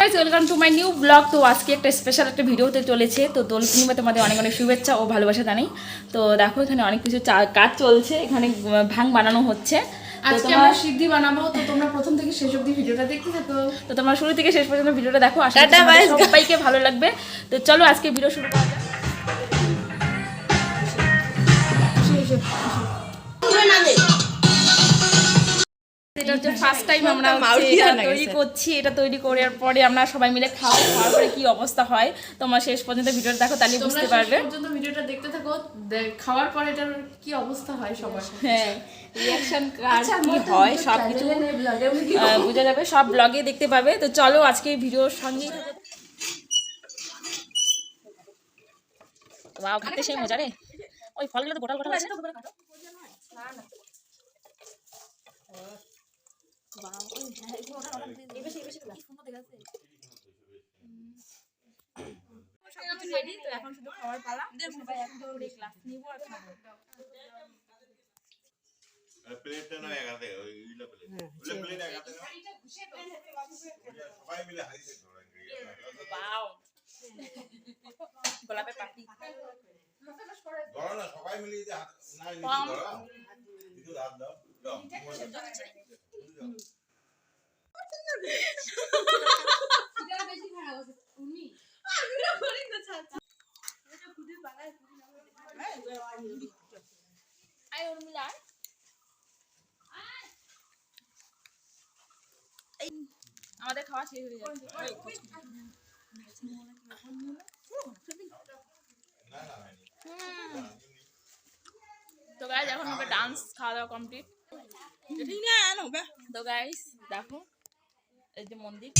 Welcome to my new blog তো আজকে একটা স্পেশাল একটা ভিডিওতে চলেছে। তো দোল পূর্ণিমা তোমাদের অনেক অনেক শুভেচ্ছা ও ভালোবাসা জানাই। তো দেখো এখানে অনেক কিছু কাজ চলছে। এখানে ভাং বানানো হচ্ছে। তো আজকে তোমার আমরা সিদ্ধি বানাবো। তো তোমরা প্রথম থেকে শেষ অবধি ভিডিওটা দেখতে থাকো। তো তোমরা শুরু থেকে শেষ পর্যন্ত ভিডিওটা দেখো। আশা করি সবাইকে ভালো লাগবে। তো চলো আজকে ভিডিও শুরু করা এটা হচ্ছে ফার্স্ট টাইম আমরা তৈরি করছি এটা তৈরি করার পরে আমরা সবাই মিলে খাব খাওয়ার পরে কি অবস্থা হয় তোমরা শেষ পর্যন্ত ভিডিওটা দেখো তাহলে বুঝতে পারবে। পর্যন্ত ভিডিওটা দেখতে থাকো খাওয়ার পর এটার কি অবস্থা হয় সবার? হ্যাঁ। রিয়াকশন কার কি হয় সব কিছু বোঝা যাবে সব ব্লগে দেখতে পাবে। তো চলো আজকে ভিডিওর সঙ্গেই থাকো ওয়াও খেতে সেই মজা রে। ওই ফলগুলো তো গোটাল গোটাল আছে। রেডি তো এখন শুধু খাওয়ার পালা সবাই এখন ক্লাস নিব আর খাব প্লেটটা না একাতে ওই প্লেট ওই প্লেট একাতে না সবাই মিলে হারিয়ে ধরে গোলাপের পাপড়ি ধরো না সবাই মিলে যদি হাত না ধরো কিছু হাত দাও দাও আমাদের খাওয়া শেষ হয়ে হয়নি তো গাইজ এখন হবে ডান্স খাওয়া দাওয়া কমপ্লিট তো গাইজ দেখো। এই যে মন্দির।